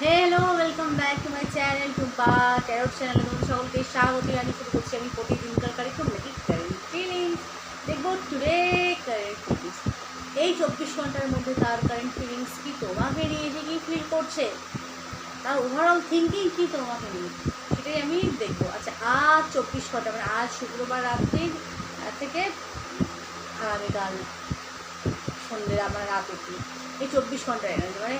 Hello welcome back to my channel to বা tarot চ্যানেলে তোমাদের সকলকে স্বাগত জানিয়ে শুরু করছি আমি প্রতিদিনকার কারেক্ট নাকি কারেন্ট ফিলিংস দেখব টুডে কারেন্ট ফিলিংস এই চব্বিশ ঘণ্টার মধ্যে তার কারেন্ট ফিলিংস কি তোমাকে নিয়ে কি ফিল করছে? তার ওভারঅল থিঙ্কিং কি তোমাকে নিয়ে? সেটাই আমি দেখব। আচ্ছা আজ চব্বিশ ঘণ্টা মানে আজ শুক্রবার রাত্রির আহ, থেকে আগামীকাল সন্ধ্যে আমার রাত অব্দি এই চব্বিশ ঘণ্টার এনার্জি মানে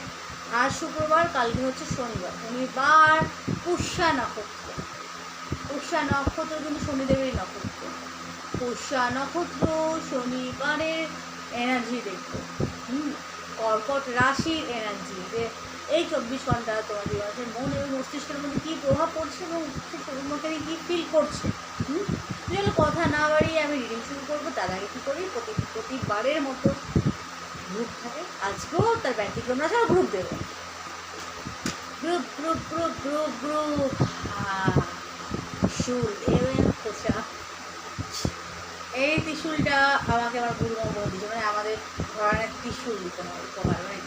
আজ শুক্রবার, কালকে হচ্ছে শনিবার। শনিবার, পুষ্যা নক্ষত্র। পুষ্যা নক্ষত্র কিন্তু শনিদেবেরই নক্ষত্র। পুষ্যা নক্ষত্র শনিবারের এনার্জি দেখব হুম, কর্কট রাশির এনার্জি যে এই চব্বিশ ঘণ্টা তোমার জীবনের মন এবং মস্তিষ্কের মধ্যে কী প্রভাব পড়ছে এবং তোমাকে কী ফিল করছে? হুম কথা না বাড়িয়ে আমি রিডিং শুরু করব, তার আগে কী করি? প্রতি প্রতিবারের মতো গ্রুপ থাকে। আজকেও তার ব্যতিক্রম, না গ্রুপ দেবো। Group group group group group. শুল এই ত্রিশুলটা আমাকে আমার গুরুমা বলে দিচ্ছে মানে আমাদের ঘরানের ত্রিশুল দিতে হয় উপহার মানে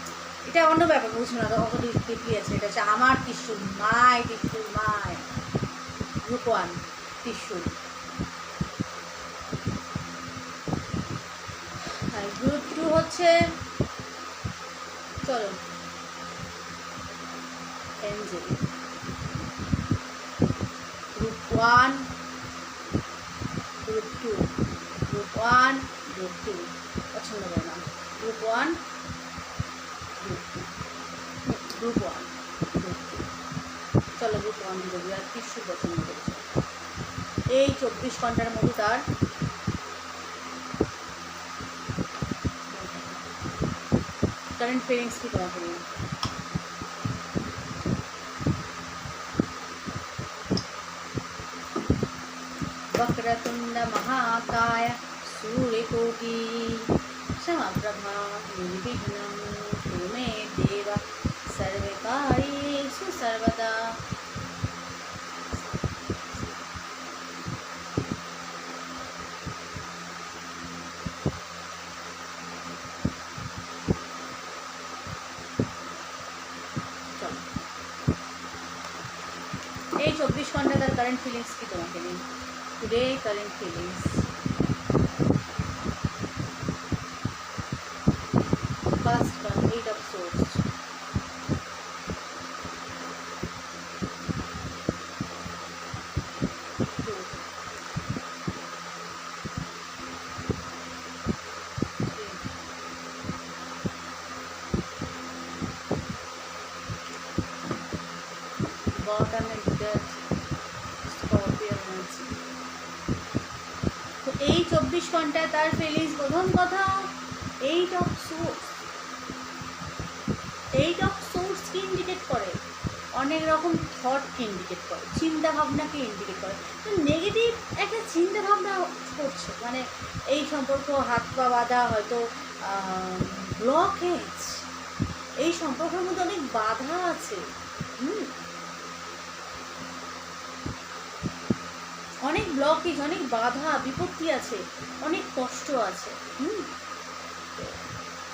এটা অন্য ব্যাপার, বুঝছ না, অত ডিপলি আছে, এটা হচ্ছে আমার ত্রিশুল মায় ত্রিশুল মায় গ্রুপ ওয়ান ত্রিশুল আর গ্রুপ টু হচ্ছে। চলো। Angel group one group two group one group two পছন্দ করে না। Group one group two group one group two চলো গ্রুপ ওয়ান আর কিছু পছন্দ করেছে এই চব্বিশ ঘণ্টার মধ্যে তার करंट फीलिंग्स की तरफ़ रही है वक्रतुंड महाकाय सूर्यकोटी समप्रभा निर्विघ्नं देव सर्वकार्येषु सर्वदा ঘণ্টা তার কারেন্ট ফিলিংস কি তোমাকে নিয়ে today current feelings first one eight of swords bottom and death scorpion আছে তো এই ঘন্টায় তার ফিলিংস প্রথম কথা। Eight of swords eight of swords কি ইন্ডিকেট করে? অনেক রকম থটকে ইন্ডিকেট করে, চিন্তা ভাবনাকে ইন্ডিকেট করে। তো নেগেটিভ একটা চিন্তা ভাবনা করছে মানে এই সম্পর্ক হাত পা বাঁধা হয়তো ব্লকেজ এই সম্পর্কের মধ্যে অনেক বাধা আছে। হুম? অনেক ব্লকেজ অনেক বাধা, বিপত্তি আছে, অনেক কষ্ট আছে, হুম?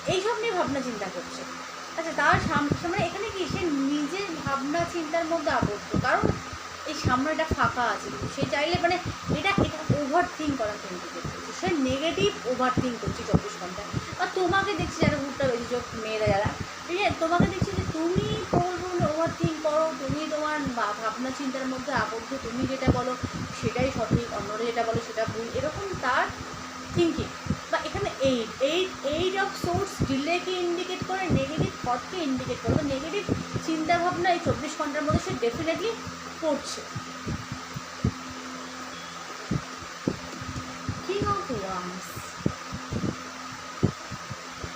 এইসব নিয়ে ভাবনা চিন্তা করছে। আচ্ছা তার সামনে মানে এখানে কি সে নিজের ভাবনা চিন্তার মধ্যে আবদ্ধ? কারণ এই সামনেটা ফাঁকা আছে কিন্তু সে চাইলে মানে এটা এটা ওভার থিঙ্ক করা কিন্তু করছে। সে নেগেটিভ ওভার থিঙ্ক করছে চব্বিশ ঘন্টায় আর তোমাকে দেখছি যারা বেশি চোখ মেয়েরা যারা। ঠিক আছে? তোমাকে দেখছি যে তুমি প্রবল থিঙ্ক করো, তুমি তোমার ভাবনা চিন্তার মধ্যে আবদ্ধ, তুমি যেটা বলো সেটাই সঠিক, অন্যরা যেটা বলো সেটা ভুল, এরকম তার থিঙ্কিং বা এখানে eight eight eight of swords ডিলেকে indicate করে নেগেটিভ থটকে ইন্ডিকেট করে নেগেটিভ চিন্তাভাবনা এই চব্বিশ ঘণ্টার মধ্যে সে ডেফিনেটলি করছে।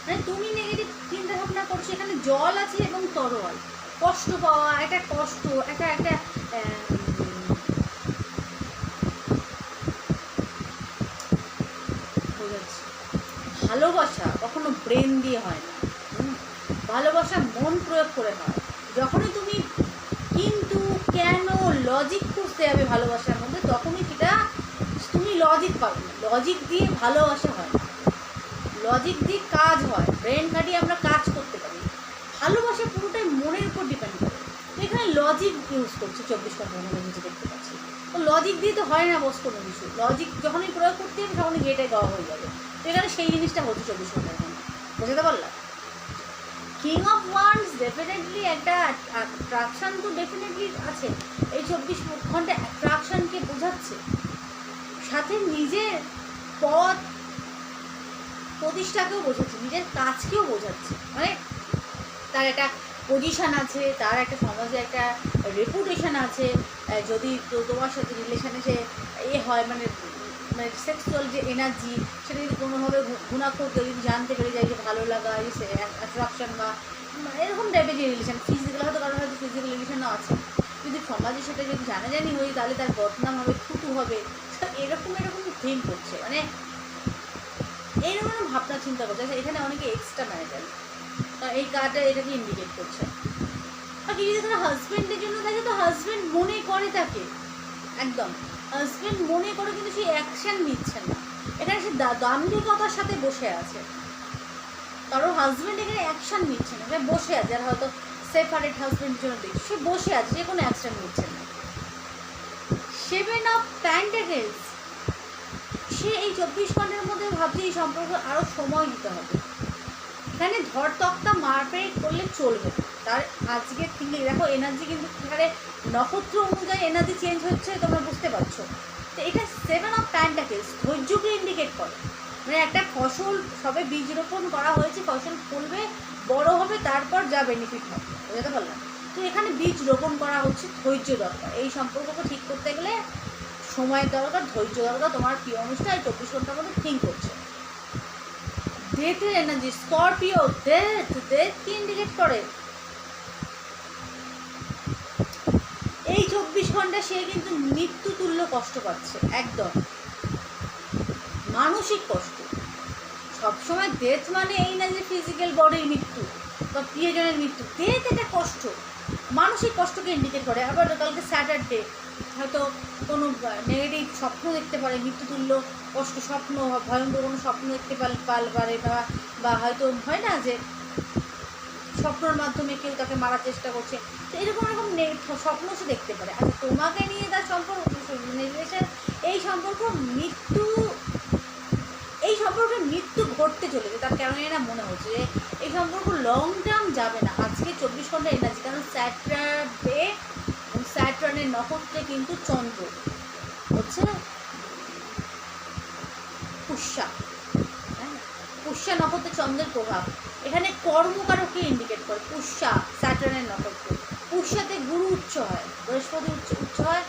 মানে তুমি নেগেটিভ চিন্তা ভাবনা করছ, এখানে জল আছে এবং তরোয়াল কষ্ট পাওয়া, একটা কষ্ট, একটা একটা ভালোবাসা কখনো ব্রেন দিয়ে হয় না? ভালোবাসা মন প্রয়োগ করে হয়। যখনই তুমি কিন্তু কেন লজিক খুঁজতে যাবে ভালোবাসার মধ্যে, তখনই সেটা তুমি লজিক পাবে না। লজিক দিয়ে ভালোবাসা হয় লজিক দিয়ে কাজ হয়। ব্রেন খাটিয়ে আমরা কাজ করতে করে লজিক ইউজ করছে, চব্বিশ ঘণ্টা মধ্যে নিজে দেখতে পাচ্ছি। তো লজিক দিয়ে তো হয় না বস কোনো কিছু। লজিক যখনই প্রয়োগ করতে হবে তখনই গেটে দেওয়া হয়ে যাবে। তো এখানে সেই জিনিসটা হচ্ছে চব্বিশ ঘণ্টার মধ্যে বুঝতে পারলাম? কিং অফ ওয়ান্স ডেফিনেটলি একটা অ্যাট্রাকশান তো ডেফিনেটলি আছে। এই চব্বিশ ঘণ্টা অ্যাট্রাকশানকে বোঝাচ্ছে। সাথে নিজের পথ প্রতিষ্ঠাকেও বোঝাচ্ছে, নিজের কাজকেও বোঝাচ্ছে। মানে তার একটা পজিশন আছে তার একটা সমাজে একটা রেপুটেশন আছে। যদি তোমার সাথে রিলেশানে সে এ হয় মানে মানে সেক্সুয়াল যে এনার্জি সেটা যদি কোনোভাবে গুণাক্ষর কেউ যদি জানতে পেরে যায় যে ভালো লাগা অ্যাট্রাকশন বা এরকম টাইপের যে রিলেশন ফিজিক্যাল হয়তো কারোর হয়তো ফিজিক্যাল রিলেশনও আছে। যদি সমাজে সেটা যদি জানাজানি হয়ে তাহলে তার বদনাম হবে থুতু হবে। এরকম এরকম থিম করছে। মানে এইরকম ভাবনা চিন্তা করছে। আচ্ছা, এখানে অনেকে এক্সট্রা ম্যারিটাল এই কার্ডটা এটাকে ইন্ডিকেট করছে। আর কি যদি তারা হাজব্যান্ডের জন্য দেখে তো হাজব্যান্ড মনে করে তাকে। একদম। হাজব্যান্ড মনে করে কিন্তু সেই অ্যাকশন নিচ্ছে না। এখানে সে দাম্ভিকতার সাথে বসে আছে। কারও হাজব্যান্ড এখানে অ্যাকশন নিচ্ছে না। সে বসে আছে। আর হয়তো সেপারেট হাজব্যান্ডের জন্য দেখছে। সে বসে আছে। সে কোনো অ্যাকশন নিচ্ছে না। সেভেন অফ প্যান্টাকেলস সে এই চব্বিশ ঘণ্টার মধ্যে ভাবছে এই সম্পর্ক আরও সময় দিতে হবে। এখানে ধর তক্তা মারপেট করলে চলবে। তার আজকে থেকে দেখো এনার্জি কিন্তু এখানে নক্ষত্র অনুযায়ী এনার্জি চেঞ্জ হচ্ছে, তোমরা বুঝতে পারছ। তো এটা সেভেন অফ প্যান্টাকেলস ধৈর্যকে ইন্ডিকেট করে। মানে একটা ফসল, সবে বীজ রোপণ করা হয়েছে, ফসল ফলবে, বড় হবে, তারপর যা বেনিফিট হবে। বুঝতে পারলাম? তো এখানে বীজ রোপণ করা হচ্ছে, ধৈর্য দরকার। এই সম্পর্ককে ঠিক করতে গেলে সময় দরকার, ধৈর্য দরকার। তোমার প্রিয় অনুষ্ঠান চব্বিশ ঘণ্টার মধ্যে থিঙ্ক করছে। ডেটের এনার্জি স্করপিও ডেথ ডেথ কি ইন্ডিকেট করে? এই চব্বিশ ঘণ্টা সে কিন্তু মৃত্যু তুল্য কষ্ট পাচ্ছে, একদম। মানসিক কষ্ট। সবসময় ডেথ মানে এই না যে ফিজিক্যাল বডির মৃত্যু বা প্রিয়জনের মৃত্যু। ডেথ এটা কষ্ট। মানসিক কষ্টকে ইন্ডিকেট করে। আবার কালকে স্যাটারডে হয়তো কোনো নেগেটিভ স্বপ্ন দেখতে পারে, মৃত্যুতুল্য, কষ্ট স্বপ্ন, ভয়ঙ্কর কোনো স্বপ্ন দেখতে পাল পাল পারে বা বা হয়তো হয় না যে স্বপ্নের মাধ্যমে কেউ তাকে মারার চেষ্টা করছে। তো এরকম এরকম স্বপ্ন সে দেখতে পারে। আচ্ছা তোমাকে নিয়ে তার সম্পর্ক এই সম্পর্ক মৃত্যু, এই সম্পর্কে মৃত্যু ঘটতে চলেছে। তার কেন না মনে হচ্ছে যে এই সম্পর্ক লং টার্ম যাবে না। আজকে চব্বিশ ঘণ্টা এনার্জি কারণ স্যাট্রাপে এবং স্যাট্রানের নক্ষত্রে কিন্তু চন্দ্র, হচ্ছে পুষ্যা পুষ্যা নক্ষত্রে চন্দ্রের প্রভাব। এখানে কর্মকারককে ইন্ডিকেট করে পুষ্যা স্যাটার্নের নক্ষত্র। পুষ্যাতে গুরু উচ্চ হয়, বৃহস্পতি উচ্চ উচ্চ হয়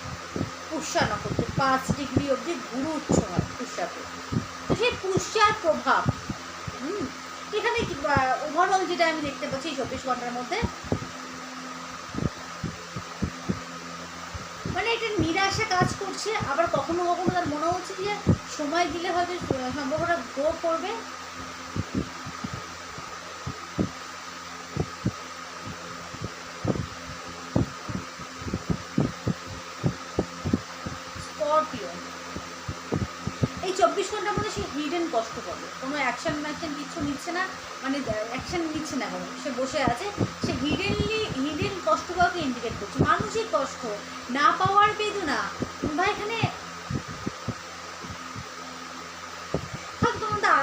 পুষ্যা নক্ষত্রে। পাঁচ ডিগ্রি অবধি গুরু উচ্চ হয় পুষ্যাতে তো সেই পুষ্যার প্রভাব, হুম? এখানে ওভারঅল যেটা আমি দেখতে পাচ্ছি চব্বিশ ঘণ্টার মধ্যে মানে এটা নিরাশা কাজ করছে, আবার কখনো কখনো তার মনে হচ্ছে যে সময় দিলে হয়তো সম্পর্কটা গ্রো করবে স্করপিও এই চব্বিশ ঘণ্টার মধ্যে সে কষ্ট পাবে কোনো অ্যাকশন ম্যাকশন কিছু নিচ্ছে না মানে অ্যাকশন নিচ্ছে না কোনো? সে বসে আছে, সে হিডেনলি হিডেন কষ্ট পাওয়াকে ইন্ডিকেট করছে। মানুষের কষ্ট, না পাওয়ার বেদনা। বা এখানে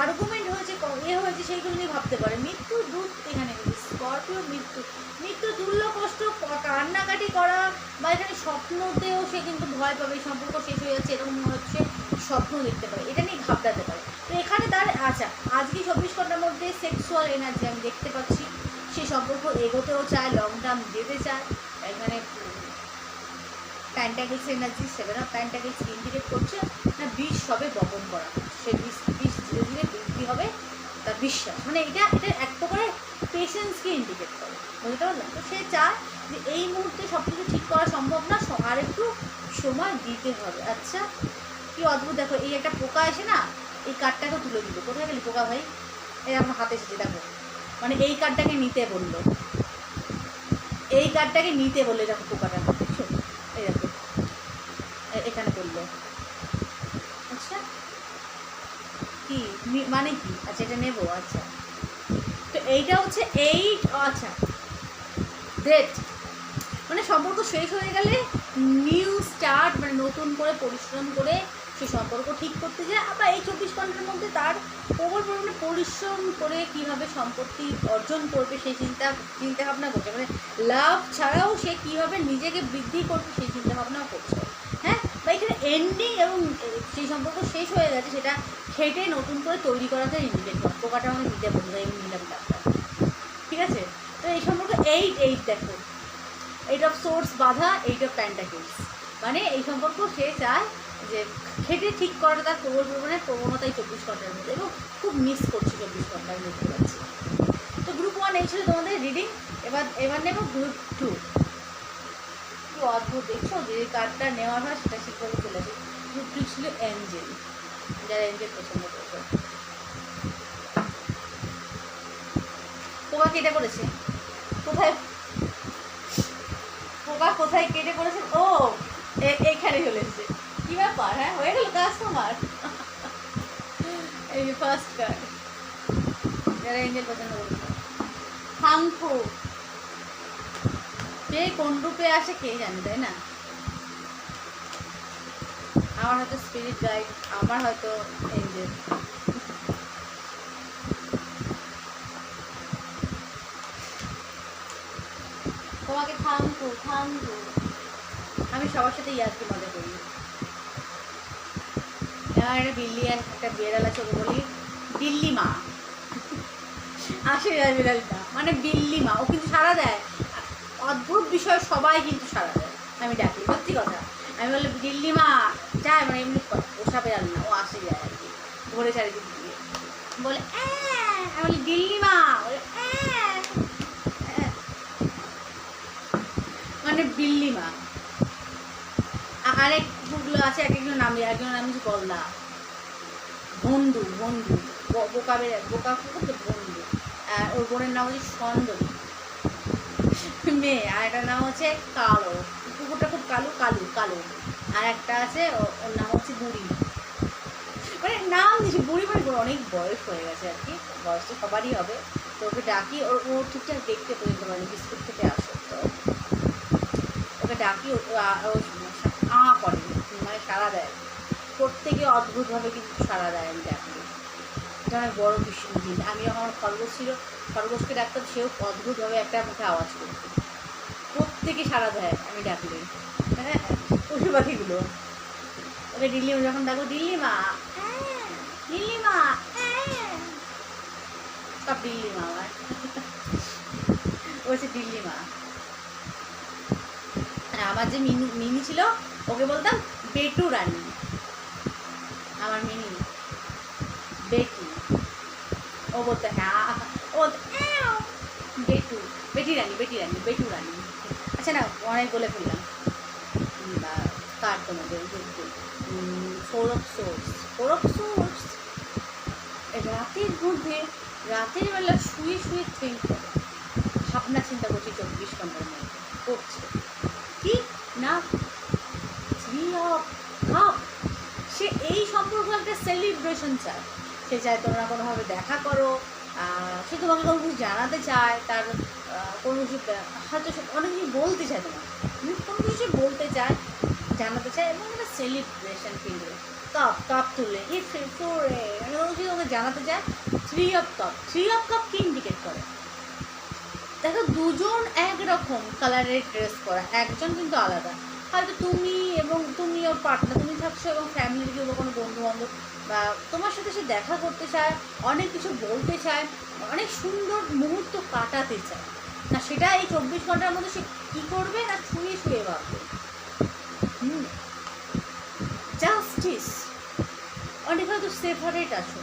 আর্গুমেন্ট হয়েছে এ হয়েছে, সেইগুলো নিয়ে ভাবতে পারে। মৃত্যু দূত এখানে স্করপিও মৃত্যু। মৃত্যু তুল্য কষ্ট কান্নাকাটি করা, বা এখানে স্বপ্নতেও সে কিন্তু ভয় পাবে সম্পর্ক শেষ হয়ে যাচ্ছে, এরকম হচ্ছে স্বপ্ন দেখতে পারে। এটা নিয়ে ঘাবড়াতে পারে। তো এখানে তার আচ্ছা আজকে চব্বিশ ঘণ্টার মধ্যে সেক্সুয়াল এনার্জি আমি দেখতে পাচ্ছি। সে সম্পর্ক এগোতেও চায় লং টার্ম যেতে চায়। এখানে pentacles energy seven of pentacles indicate করছে না বিষ সবে বপন করা। সে বিষ বিষ ধীরে ধীরে বৃদ্ধি হবে, তার বিশ্বাস। মানে এটা এটা এক প্রকারের পেশেন্সকে ইন্ডিকেট করে। বুঝতে পারলাম তো সে চায় যে এই মুহূর্তে সব কিছু ঠিক করা সম্ভব না আর একটু সময় দিতে হবে। আচ্ছা কি অদ্ভুত, দেখো, এই একটা পোকা এসে না এই কার্ডটাকে তুলে দিল। কোথায় গেলি পোকা ভাই? এই আমার হাতে এসেছে, দেখো। মানে এই কার্ডটাকে নিতে বলল। এই কার্ডটাকে নিতে বলল দেখো পোকাটা দেখছ? এই দেখো। এখানে বলল আচ্ছা। কি? মানে কি? আচ্ছা এটা নেব আচ্ছা। তো এইটা হচ্ছে এইট আচ্ছা। ডেট মানে সম্পর্ক শেষ হয়ে গেলে নিউ স্টার্ট মানে নতুন করে পরিশ্রম করে সে সম্পর্ক ঠিক করতে যায়, আবার এই চব্বিশ ঘণ্টার মধ্যে তার প্রবল পরিমাণে পরিশ্রম করে কীভাবে সম্পত্তি অর্জন করবে সেই চিন্তা চিন্তা ভাবনা করছে। মানে লাভ ছাড়াও সে কীভাবে নিজেকে বৃদ্ধি করবে সেই চিন্তাভাবনাও করছে। হ্যাঁ? বা এখানে এন্ডিং এবং সেই সম্পর্ক শেষ হয়ে গেছে, সেটা খেটে নতুন করে তৈরি করাতে ইন্ডিকেট করে পোকাটা আমাকে দিতে বলতে এই নিলাম ডাক্তার ঠিক আছে? তো এই সম্পর্কে এইট এইট দেখো। এইট অফ সোর্স বাধা এইট অফ প্যান্টাকিলস মানে এই সম্পর্ক সে চায় যে খেটে ঠিক করাটা তার প্রবল পরিমাণে প্রবণতাই চব্বিশ ঘণ্টার মধ্যে এবং খুব মিস করছি চব্বিশ ঘণ্টার মধ্যে পাচ্ছি তো গ্রুপ ওয়ান এই ছিল তোমাদের রিডিং এবার এবার নেব গ্রুপ টু কি অদ্ভুত, দেখছ? যে কার্ডটা নেওয়া হয়, সেটা ঠিকভাবে চলে আসে গ্রুপ টু ছিল অ্যাঞ্জেল যারা অ্যাঞ্জেল পছন্দ করছে পোকা কেটে পড়েছে। কোথায়? পোকা কোথায় কেটে পড়েছে? ও, এ- এইখানে চলে এসেছে। ব্যাপার হ্যাঁ? হয়ে গেল কাজ তোমার? এই ফার্স্ট কার্ড যারা এঞ্জেল পছন্দ করেছে হাংফু কে কোন রূপে আসে কে জানে, তাই না? আমার হয়তো স্পিরিট গাইড আমার হয়তো এঞ্জেল তোমাকে থামকু থামকু আমি সবার সাথে ইয়ার্কি মজা করি। একটা বিল্লি আর একটা বিড়াল আছে ওকে বলি দিল্লি মা। আসে যায় বিড়ালটা। মানে বিল্লি মা। ও কিন্তু সারা দেয়। অদ্ভুত বিষয়, সবাই কিন্তু সারা দেয়। আমি ডাকি, সত্যি কথা। আমি বলি দিল্লি মা যায় মানে এমনি পোষা বেড়াল না, ও আসে যায় আর কি। ঘুরে চারিদিক দিয়ে। বলে। আমি বলি দিল্লি মা। মানে বিল্লি মা। আরেক গুলো আছে, এক একজন নামে একজনের নাম হচ্ছে গলদা বন্ধু বন্ধু। বোকা বেড়ে, বোকা কুকুর বন্ধু। আর ওর বোনের নাম হচ্ছে সন্দরী মেয়ে, আর একটা নাম হচ্ছে কালো। কুকুরটা খুব কালো কালো কালো। আর একটা আছে ওর নাম হচ্ছে বুড়ি। মানে নাম দিয়েছি, বুড়ি মানে অনেক বয়স হয়ে গেছে আর কি। বয়স তো সবারই হবে। তো ওকে ডাকি ওর ও ঠিকঠাক দেখতে পর্যন্ত পারেনি, বিস্কুট থেকে আসে তো ওকে ডাকি ও আ করে মানে সাড়া দেয়। প্রত্যেকে অদ্ভুতভাবে কিন্তু সাড়া দেয় আমি ডাকলে এটা অনেক বড় ভীষণ জিনিস আমি যখন আমার খরগোশ ছিল, খরগোশকে ডাকতাম, সেও অদ্ভুতভাবে একটা মুখে আওয়াজ করতো। প্রত্যেকে সাড়া দেয় আমি ডাকলে। হ্যাঁ পশু পাখিগুলো ওকে দিল্লি যখন ডাকবো দিল্লি মা দিল্লি মা। সব দিল্লি মা আমার। ও হচ্ছে দিল্লি মা আর আমার যে মিনি মিনি ছিল ওকে বলতাম বেটু রানী। আমার মিনি বেটি। ও বলতো হ্যাঁ ও বেটু, বেটি রানী বেটি রানী, বেটু রানী। আচ্ছা না, অনেক বলে ফেললাম। বা, কার তোমাদের? অফ সোর্স অফ সোর্স রাতের মধ্যে, রাতের বেলা শুয়ে শুয়ে থিঙ্ক করে ভাবনা চিন্তা করছি চব্বিশ ঘণ্টার মধ্যে করছে কি না থ্রি অফ কাপ সে এই সম্পর্ক একটা সেলিব্রেশন চায়। সে চায় তোমরা কোনোভাবে দেখা করো। সে তোমাকে কোনো কিছু জানাতে চায় তার কোনো কিছু হয়তো অনেক কিছু বলতে চায় হুম, কোনো কিছু বলতে চায় জানাতে চায় এবং একটা সেলিব্রেশন ফিল কাপ কাপ তুলে ই ফোরে মানে কোনো কিছু তোমাকে জানাতে চায় three of cups three of cups কি ইন্ডিকেট করে। দেখো দুজন একরকম কালারের ড্রেস পরা একজন কিন্তু আলাদা। হয়তো তুমি এবং তুমি ওর পার্টনার, তুমি থাকছো এবং ফ্যামিলির কেউ কোনো বন্ধু বান্ধব বা তোমার সাথে সে দেখা করতে চায়, অনেক কিছু বলতে চায়, অনেক সুন্দর মুহূর্ত কাটাতে চায়। না, সেটা এই চব্বিশ ঘণ্টার মধ্যে সে কী করবে না শুয়ে শুয়ে ভাববে? হুম। জাস্টিস অনেক হয়তো সেপারেট আছো।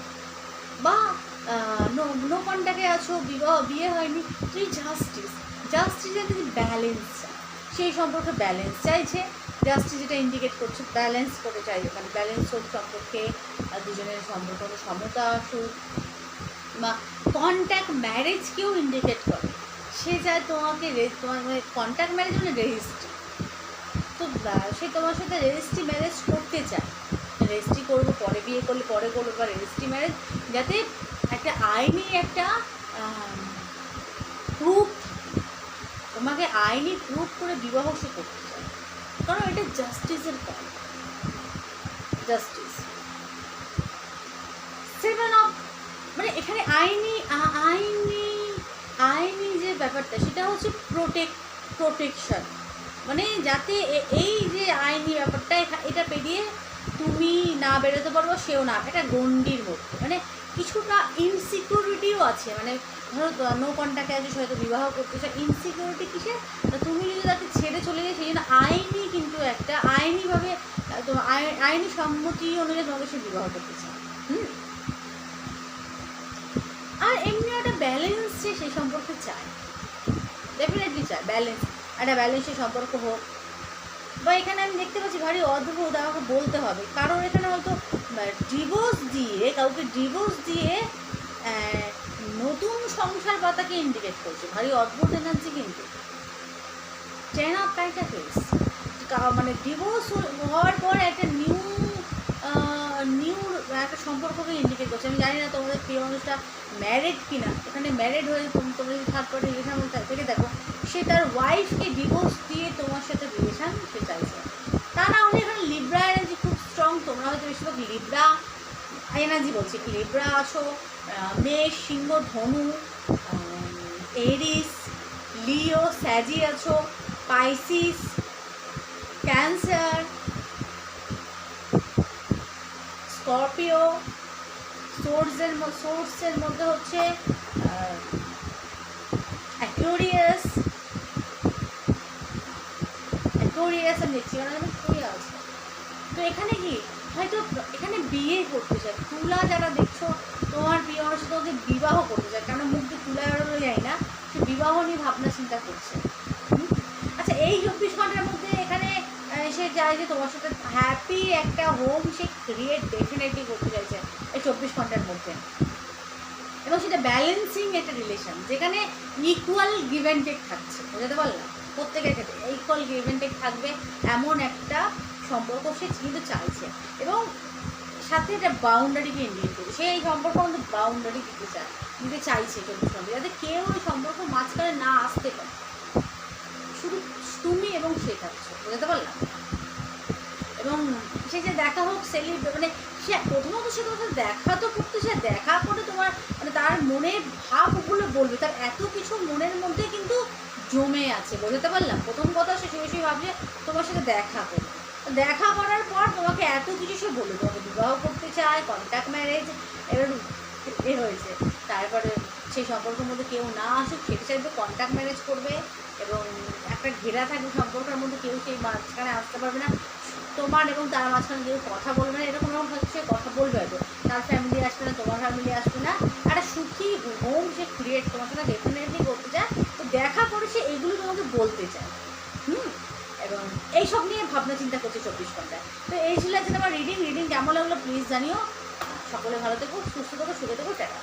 বা নো আছো, বিবাহ, বিয়ে হয়নি, তুই জাস্টিস জাস্টিসের যদি ব্যালেন্স চাই। সেই সম্পর্কে ব্যালেন্স চাইছে। জাস্ট যেটা ইন্ডিকেট করছে ব্যালেন্স করে চাইছে মানে ব্যালেন্স হোক সম্পর্কে দুজনের সম্পর্ক সমতা আসুক। বা কন্ট্যাক্ট ম্যারেজকেও ইন্ডিকেট করে সে চায় তোমাকে তোমার মানে কন্ট্যাক্ট ম্যারেজ মানে রেজিস্ট্রি তো সে তোমার সাথে রেজিস্ট্রি ম্যারেজ করতে চায়। রেজিস্ট্রি করব, পরে বিয়ে করলে, পরে করব বা রেজিস্ট্রি ম্যারেজ যাতে একটা আইনি একটা প্রুফ তোমাকে আইনি প্রুভ করে বিবাহ সে করতে চায়। কারণ এটা জাস্টিসের কাজ জাস্টিস সেভেন অফ মানে এখানে আইনি আইনি আইনি যে ব্যাপারটা, সেটা হচ্ছে প্রোটেক্ট প্রোটেকশন মানে যাতে এই যে আইনি ব্যাপারটা এটা পেরিয়ে তুমি না বেরোতে পারব সেও না, এটা গণ্ডির মধ্যে। মানে কিছুটা ইনসিকিউরিটিও আছে। মানে ধরো নো কন্ট্যাক্টে আছে হয়তো বিবাহ করতে চায়। ইনসিকিউরিটি কিসে? তুমি যদি তাকে ছেড়ে চলে যায় সেই জন্য আইনি কিন্তু একটা, আইনিভাবে আইনি সম্মতি অনুযায়ী তোমাকে সে বিবাহ করতে চায়। হুম? আর এমনি একটা ব্যালেন্স সে সেই সম্পর্কে চায়। ডেফিনেটলি চায় ব্যালেন্স একটা ব্যালেন্সের সম্পর্ক হোক। বা এখানে আমি দেখতে পাচ্ছি ভারী অদ্ভুত, আমাকে বলতে হবে। কারণ এখানে হয়তো ডিভোর্স দিয়ে, কাউকে ডিভোর্স দিয়ে নতুন সংসার পাতাকে ইন্ডিকেট করছে। ভারী অদ্ভুত এনার্জি কিন্তু। টেন অফ প্যান্টাকেলস মানে ডিভোর্স হওয়ার পর একটা নিউ নিউ একটা সম্পর্ককে ইন্ডিকেট করছে। আমি জানি না তোমাদের প্রিয় মানুষটা ম্যারেড কিনা। এখানে ম্যারেড হয়ে তোম- তোমরা যদি থার্ড পার্টি রিলেশন থেকে দেখো, সে তার ওয়াইফকে ডিভোর্স দিয়ে তোমার সাথে রিলেশন সে চাইছে। তা না হলে এখানে লিব্রা এনার্জি খুব স্ট্রং তোমরা হয়তো বেশিরভাগ লিব্রা এনার্জি বলছি লেব্রা আছো মেষ, সিংহ, ধনু এরিস, লিও, স্যাজি আছো, পাইসিস, ক্যান্সার, স্করপিও, সোর্সের সোর্সের মধ্যে হচ্ছে অ্যাকোরিয়াস অ্যাকোরিয়াস আমি দেখছি, কারণ আমি আছে। তো এখানে কি? হয়তো এখানে বিয়ে করতে চায়। তুলা যারা দেখছ, তোমার বিয়ে সাথে তোমাকে বিবাহ করতে চায়। কেন মুখ দিয়ে তুলা বেরোনো যায় না? সে বিবাহ নিয়ে ভাবনা চিন্তা করছে। আচ্ছা এই চব্বিশ ঘণ্টার মধ্যে এখানে সে চায় যে তোমার সাথে হ্যাপি একটা হোম সে ক্রিয়েট ডেফিনেটলি করতে চাইছে এই চব্বিশ ঘণ্টার মধ্যে। এবং সেটা ব্যালেন্সিং একটা রিলেশন যেখানে ইকুয়াল গিভ টেক থাকছে, বুঝতে পারলাম? প্রত্যেকের ক্ষেত্রে ইকুয়াল গিভ টেক থাকবে, এমন একটা সম্পর্ক সে কিন্তু চাইছে। এবং সাথে একটা বাউন্ডারিকে ইন্ডিকেট করছে সে এই সম্পর্ক মধ্যে বাউন্ডারি দিতে চায়, দিতে চাইছে চব্বিশ ঘণ্টা যাতে কেউ ওই সম্পর্ক মাঝখানে না আসতে পারে। শুধু তুমি এবং সে থাকছো বুঝতে পারলাম? এবং সে যে দেখা হোক সেলিব্রেট মানে সে প্রথমত সে সাথে দেখা তো করতে, সে দেখা করে তোমার মানে তার মনের ভাবগুলো বলবে। তার এত কিছু মনের মধ্যে কিন্তু জমে আছে, বোঝাতে পারলাম? প্রথম কথা সে শুয়ে শুয়ে ভাবছে, তোমার সাথে দেখা করবে। দেখা করার পর তোমাকে এত কিছু সে বলবে তোমাকে বিবাহ করতে চায় কন্ট্যাক্ট ম্যারেজ এবার এ হয়েছে। তারপরে সেই সম্পর্কের মধ্যে কেউ না আসুক সেটা চাইবে কন্ট্যাক্ট ম্যারেজ করবে এবং একটা ঘেরা থাকবে সম্পর্কের মধ্যে, কেউ সেই মাঝখানে আসতে পারবে না। তোমার এবং তার মাঝখানে কেউ কথা বলবে না, এরকম রকম সে কথা বলবে হয়তো। তার ফ্যামিলি আসবে না, তোমার ফ্যামিলি আসবে না। একটা সুখী হোম সে ক্রিয়েট তোমার সাথে ডেফিনেটলি করতে চায়। তো দেখা করে সে এগুলো তোমাকে বলতে চায়। এইসব নিয়ে ভাবনা চিন্তা করছে চব্বিশ ঘন্টায়। তো এই ছিল আজকে আমার রিডিং রিডিং কেমন লাগল প্লিজ জানিও। সকলে ভালো থেকো, সুস্থ থেকো, সুখে থেকো, টাটা।